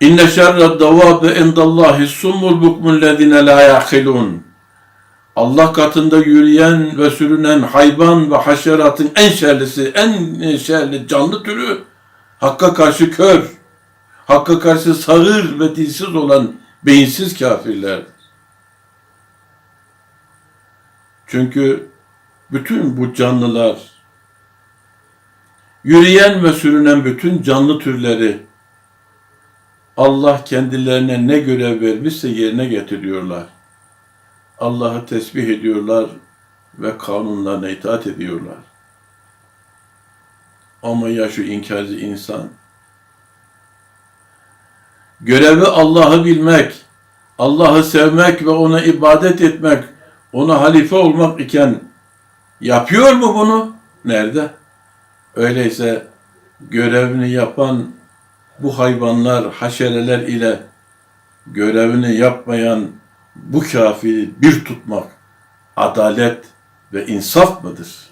İnne şerre davâbe indallahi summul bukmul lezine la yakilun. Allah katında yürüyen ve sürünen hayvan ve haşeratın en şerlisi, en şerli canlı türü Hakka karşı kör, Hakka karşı sağır ve dilsiz olan beyinsiz kafirler. Çünkü bütün bu canlılar, yürüyen ve sürünen bütün canlı türleri Allah kendilerine ne görev vermişse yerine getiriyorlar. Allah'ı tesbih ediyorlar ve kanunlarına itaat ediyorlar. Ama ya şu inkarcı insan, görevi Allah'ı bilmek, Allah'ı sevmek ve ona ibadet etmek, ona halife olmak iken yapıyor mu bunu? Nerede? Öyleyse görevini yapan bu hayvanlar, haşereler ile görevini yapmayan bu kafiri bir tutmak adalet ve insaf mıdır?